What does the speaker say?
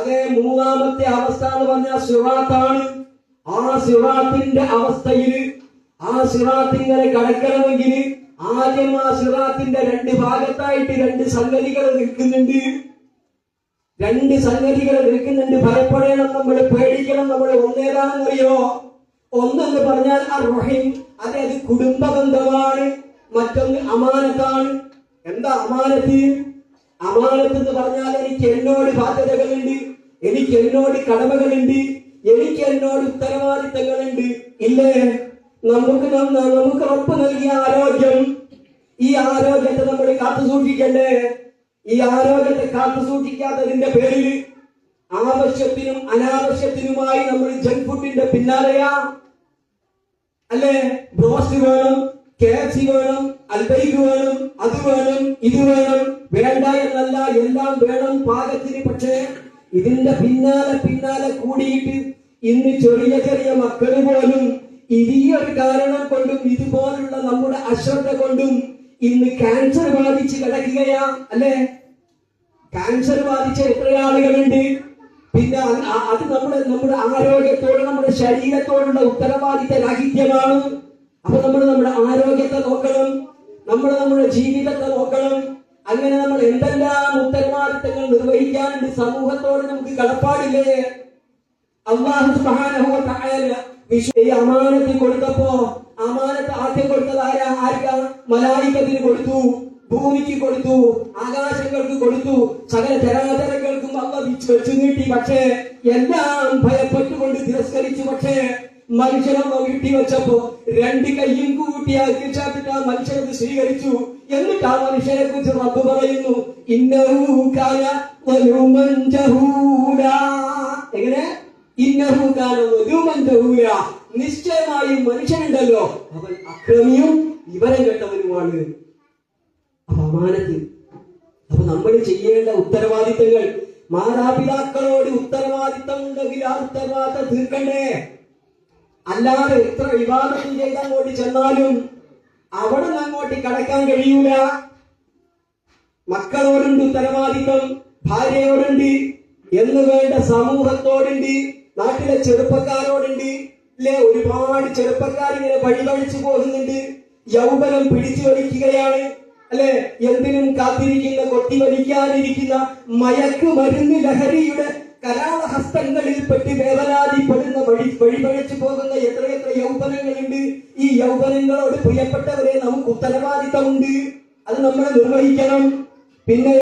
അതേ മൂന്നാമത്തെ അവസ്ഥ എന്ന് പറഞ്ഞ സിറാത്താണ്. ആ സിറാത്തിന്റെ അവസ്ഥയിൽ ആ സിറാത്ത് ഇങ്ങനെ കടക്കണമെങ്കിൽ ആദ്യം ആ സിറാത്തിന്റെ രണ്ട് ഭാഗത്തായിട്ട് രണ്ട് സംഗതികൾ നിൽക്കുന്നുണ്ട്. രണ്ട് സംഗതികൾ നിൽക്കുന്നുണ്ട്. ഭയപ്പെടണം നമ്മൾ പേടിക്കണം. നമ്മൾ ഒന്നേതാണെന്നറിയോ? ഒന്നെന്ന് പറഞ്ഞാൽ ആ റൊഹിം അതായത് കുടുംബ ബന്ധമാണ് മറ്റൊന്ന് അമാനത്താണ്. എന്താ അമാനത്ത്? അമാനത്ത് എന്ന് പറഞ്ഞാൽ എനിക്ക് എന്നോട് ബാധ്യതകളുണ്ട് എനിക്ക് എന്നോട് കടമകളുണ്ട് എനിക്ക് എന്നോട് ഉത്തരവാദിത്തങ്ങളുണ്ട്. ഇല്ലേ? നമുക്ക് നമുക്ക് ഉറപ്പ് നൽകിയ ആരോഗ്യം ഈ ആരോഗ്യത്തെ നമ്മൾ കാത്തു സൂക്ഷിക്കണ്ടേ? ഈ ആരോഗ്യത്തെ കാത്തു സൂക്ഷിക്കാത്തതിന്റെ പേരിൽ ആവശ്യത്തിനും അനാവശ്യത്തിനുമായി നമ്മൾ ജങ്ക് ഫുഡിന്റെ പിന്നാലെയാ. അല്ലേ? ബ്രോസ്റ്റ് വേണം കെ വേണം അൽബൈക്ക് വേണം അത് വേണം ഇത് വേണം വേണ്ട എന്നല്ല എല്ലാം വേണം പാകത്തിന്. പക്ഷേ ഇതിന്റെ പിന്നാലെ പിന്നാലെ കൂടിയിട്ട് ഇന്ന് ചെറിയ ചെറിയ മക്കൾ പോലും ഈ ഒരു കാരണം കൊണ്ടും ഇതുപോലുള്ള നമ്മുടെ അശ്രദ്ധ കൊണ്ടും ഇന്ന് ക്യാൻസർ ബാധിച്ച് കിടക്കുകയാ അല്ലേ? ക്യാൻസർ ബാധിച്ച എത്ര ആളുകളുണ്ട്. പിന്നെ അത് നമ്മുടെ നമ്മുടെ ആരോഗ്യത്തോട് നമ്മുടെ ശരീരത്തോടുള്ള ഉത്തരവാദിത്ത രാഹിത്യമാണ്. അപ്പൊ നമ്മൾ നമ്മുടെ ആരോഗ്യത്തെ നമ്മൾ നമ്മുടെ ജീവിതത്തെ നോക്കണം. അങ്ങനെ നമ്മൾ എന്തെല്ലാം ഉത്തരവാദിത്തങ്ങൾ നിർവഹിക്കാനുണ്ട് സമൂഹത്തോട് നമുക്ക് കടപ്പാടില്ലേ? അള്ളാഹു സുബ്ഹാനഹു വ തആല ഈ അമാനത്ത് കൊടുത്തപ്പോ അമാനത്ത് ആദ്യം കൊടുത്തത് ആരാ? ആർക്കാ മലായിക്കത്തിന് കൊടുത്തു ഭൂമിക്ക് കൊടുത്തു ആകാശങ്ങൾക്ക് കൊടുത്തു സകല ചരാചരങ്ങൾക്കും അള്ള വെച്ചു നീട്ടി. പക്ഷേ എല്ലാം ഭയപ്പെട്ടുകൊണ്ട് തിരസ്കരിച്ചു. പക്ഷേ മനുഷ്യനമ്മ വീട്ടി വെച്ചപ്പോ രണ്ട് കയ്യും കൂട്ടി ആക്കിച്ചാത്തിട്ട് ആ മനുഷ്യനത് സ്വീകരിച്ചു. എന്നിട്ട് ആ മനുഷ്യനെ കുറിച്ച് റബ്ബ് പറയുന്നു ഇന്നഹു കാന വലുമൻ ജഹൂലാ. എങ്ങനെ? ഇന്നഹു കാന വലുമൻ ജഹൂലാ. നിശ്ചയമായും മനുഷ്യനുണ്ടല്ലോ. അവൻ അക്രമിയും വിവരം കെട്ടവനുമാണ് അപ്പൊ അമാനത്ത്. അപ്പൊ നമ്മൾ ചെയ്യേണ്ട ഉത്തരവാദിത്തങ്ങൾ മാതാപിതാക്കളോട് ഉത്തരവാദിത്തം ഉണ്ടെങ്കിൽ ആ ഉത്തരവാദിത്തം തീർക്കണ്ടേ? അല്ലാതെ എത്ര വിവാദത്തിൽ ചെയ്ത് അങ്ങോട്ട് ചെന്നാലും അവിടെ നിന്ന് അങ്ങോട്ട് കടക്കാൻ കഴിയൂല. മക്കളോടുണ്ട് ഉത്തരവാദിത്തം ഭാര്യയോടുണ്ട് എന്ന് വേണ്ട സമൂഹത്തോടുണ്ട് നാട്ടിലെ ചെറുപ്പക്കാരോടുണ്ട് ഇല്ലേ ഒരുപാട് ചെറുപ്പക്കാർ ഇങ്ങനെ വഴിവഴിച്ചു പോകുന്നുണ്ട്. യൗവനം പിടിച്ചു വലിക്കുകയാണ് അല്ലെ? എന്തിനും കാത്തിരിക്കുന്ന കൊട്ടി വലിക്കാതിരിക്കുന്ന മയക്ക് മരുന്ന് ലഹരിയുടെ കരാളഹസ്തങ്ങളിൽ പെട്ട് വേവലാതിപ്പെടുന്ന വഴി വഴിപഴച്ചു പോകുന്ന എത്രയെത്ര യൗവനങ്ങളുണ്ട്. ഈ യൗവനങ്ങളോട് പ്രിയപ്പെട്ടവരെ നമുക്ക് ഉത്തരവാദിത്തമുണ്ട്. അത് നമ്മൾ നിർവഹിക്കണം. പിന്നെ